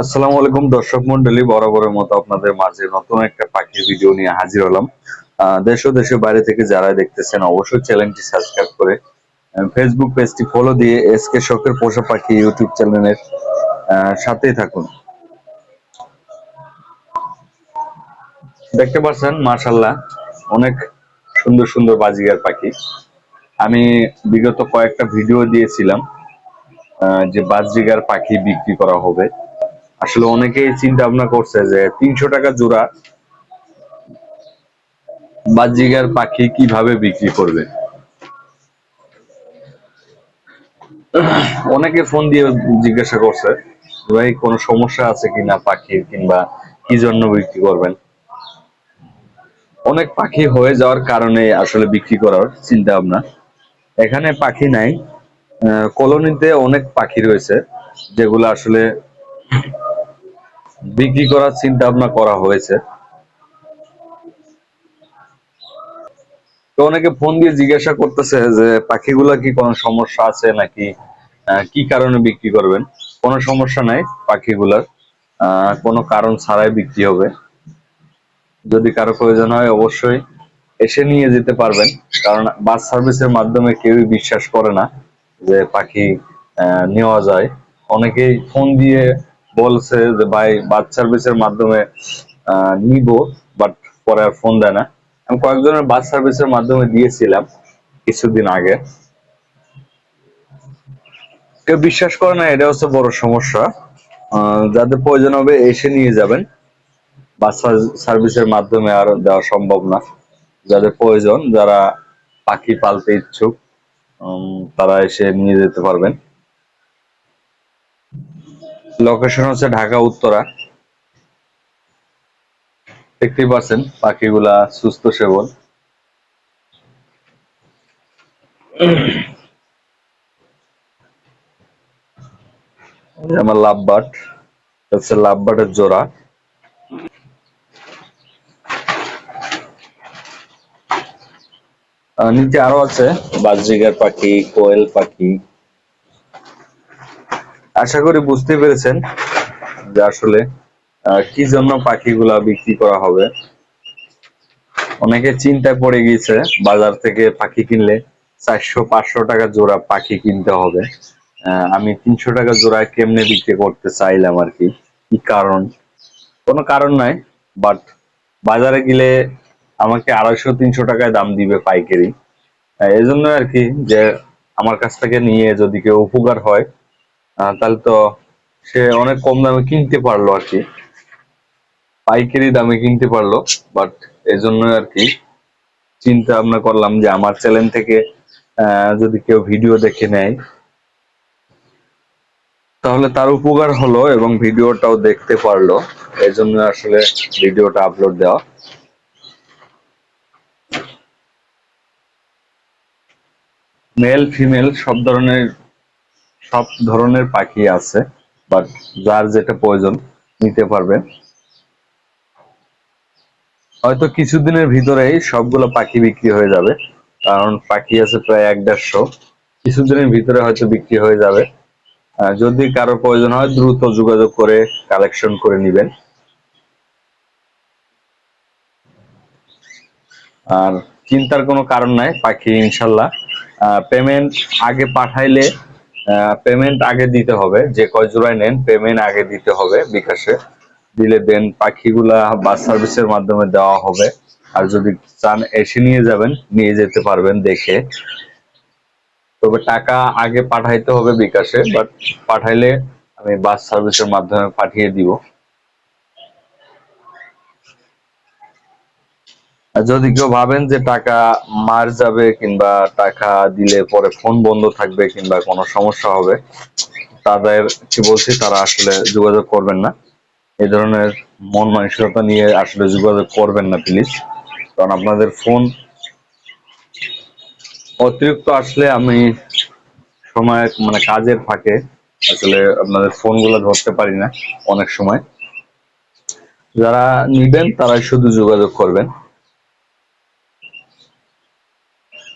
আসসালামু আলাইকুম দর্শক মন্ডলী, বরাবরের মতো আপনাদের মাঝে নতুন একটা পাখির ভিডিও নিয়ে হাজির হলাম। দেশ ও দেশের বাইরে থেকে যারা দেখতেছেন, অবশ্যই চ্যানেলটি সাবস্ক্রাইব করে ফেসবুক পেজটি ফলো দিয়ে এসকে শখের পোষা পাখি ইউটিউব চ্যানেলের সাথেই থাকুন। দেখতে পাচ্ছেন মাশাল্লাহ অনেক সুন্দর সুন্দর বাজিগার পাখি। আমি বিগত কয়েকটা ভিডিও দিয়েছিলাম যে বাজরিগার পাখি বিক্রি করা হবে। আসলে অনেকেই চিন্তা ভাবনা করছে যে তিনশো টাকা জোড়া বাজিগার পাখি কীভাবে বিক্রি করবে? অনেকে ফোন দিয়ে জিজ্ঞাসা করছে, ভাই, কোনো সমস্যা আছে কিনা পাখির কিংবা কি জন্য বিক্রি করবেন? অনেক পাখি হয়ে যাওয়ার কারণে আসলে বিক্রি করার চিন্তা ভাবনা এখানে পাখি নাই। কলোনিতে অনেক পাখি রয়েছে, যেগুলো আসলে বিক্রি করার চিন্তা ভাবনা করা হয়েছে। তো অনেকে ফোন দিয়ে জিজ্ঞাসা করতেছে যে, পাখিগুলা কি কোনো সমস্যা আছে নাকি কি কারণে বিক্রি করবেন? কোনো সমস্যা নাই পাখিগুলার। কোনো কারণ ছাড়াই বিক্রি হবে। যদি কারও প্রয়োজন হয় অবশ্যই এসে নিয়ে যেতে পারবেন। কারণ বাস সার্ভিসের মাধ্যমে কেউই বিশ্বাস করে না যে পাখি নেওয়া যায়। অনেকেই ফোন দিয়ে বলছে যে, ভাই বাস সার্ভিসের মাধ্যমে নিব, বাট পরে আর ফোন দেয় না। আমি কয়েকজনের বাস সার্ভিসের মাধ্যমে দিয়েছিলাম কিছুদিন আগে। কেউ বিশ্বাস করে না এটা হচ্ছে বড় সমস্যা। যাদের প্রয়োজন হবে এসে নিয়ে যাবেন। বাস সার্ভিসের মাধ্যমে আর দেওয়া সম্ভব না। যাদের প্রয়োজন, যারা পাখি পালতে ইচ্ছুক তারা এসে নিয়ে যেতে পারবেন। লোকেশন হচ্ছে ঢাকা, উত্তরা। দেখতেই পাচ্ছেন, পাখিগুলা সুস্থ সেবল। আমার লাভ বাট হচ্ছে লাভ বাটের জোড়া। নিচে আরও আছে বাজরিগার পাখি, কোয়েল পাখি। আশা করি বুঝতে পেরেছেন যে আসলে কি জন্য পাখিগুলা বিক্রি করা হবে। অনেকে চিন্তায় পড়ে গিয়েছে, বাজার থেকে পাখি কিনলে চারশো, পাঁচশো টাকা জোড়া পাখি কিনতে হবে। আমি তিনশো টাকা জোড়া কেমনে বিক্রি করতে চাইলাম আর কি? কি কারণ? কোনো কারণ নাই বাট বাজারে গেলে আমাকে আড়াইশো, তিনশো টাকায় দাম দিবে পাইকারি। এই জন্য আর কি যে আমার কাছ থেকে নিয়ে যদি কেউ উপকার হয় তাহলে তো সে অনেক কম দামে কিনতে পারল আর কি। পাইকারি দামে কিনতে পারল বাট এই জন্য আর কি চিন্তা ভাবনা করলাম যে আমার চ্যানেল থেকে যদি কেউ ভিডিও দেখে নেয়, তাহলে তার উপকার হলো এবং ভিডিওটাও দেখতে পারল। এই জন্য আসলে ভিডিওটা আপলোড দেওয়া। মেল ফিমেল সব ধরনের সব ধরনের পাখি আছে বাট যার যেটা প্রয়োজন নিতে পারবেন হয়তো কিছুদিনের ভিতরেই সবগুলো পাখি বিক্রি হয়ে যাবে, কারণ পাখি আছে প্রায় এক দেড়শো। কিছুদিনের ভিতরে হয়তো বিক্রি হয়ে যাবে। যদি কারও প্রয়োজন হয়, দ্রুত যোগাযোগ করে কালেকশন করে নেবেন। আর চিন্তার কোনো কারণ নাই, পাখি ইনশাল্লাহ। পেমেন্ট আগে পাঠাইলে পেমেন্ট আগে দিতে হবে। যে কয় জোড়ায় নেন পেমেন্ট আগে দিতে হবে বিকাশে। দিলে দেন পাখিগুলা বাস সার্ভিসের মাধ্যমে দেওয়া হবে। আর যদি চান এসে নিয়ে যাবেন, নিয়ে যেতে পারবেন দেখে। তবে টাকা আগে পাঠাইতে হবে বিকাশে বাট পাঠাইলে আমি বাস সার্ভিসের মাধ্যমে পাঠিয়ে দিব। যদি কেউ ভাবেন যে টাকা মার যাবে কিংবা টাকা দিলে পরে ফোন বন্ধ থাকবে কিংবা কোনো সমস্যা হবে, তাদের কি বলছি, তারা আসলে যোগাযোগ করবেন না। এ ধরনের মন মানসিকতা নিয়ে আসলে যোগাযোগ করবেন না, প্লিজ। কারণ আপনাদের ফোন অতিরিক্ত আসলে আমি সময় মানে কাজের ফাঁকে আসলে আপনাদের ফোনগুলো ধরতে পারি না অনেক সময়। যারা নিবেন তারাই শুধু যোগাযোগ করবেন সব